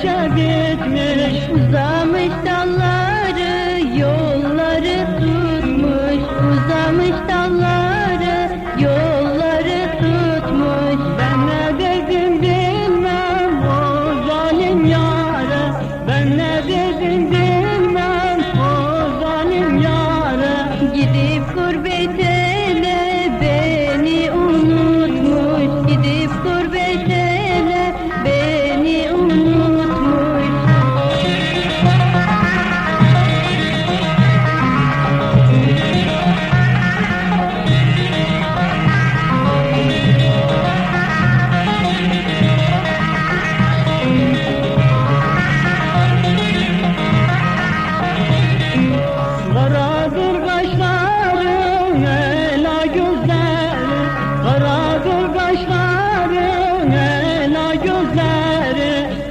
boşa gitmiş Uzamış dalları yolları tutmuş. Uzamış dalları yolları tutmuş. Ben ne dedim bilmem o zalim yara. Ben ne dedim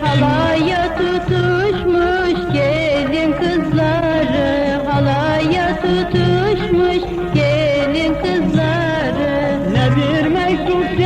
Halaya tutuşmuş gelin kızları Halaya tutuşmuş gelin kızları. Ne bir mektup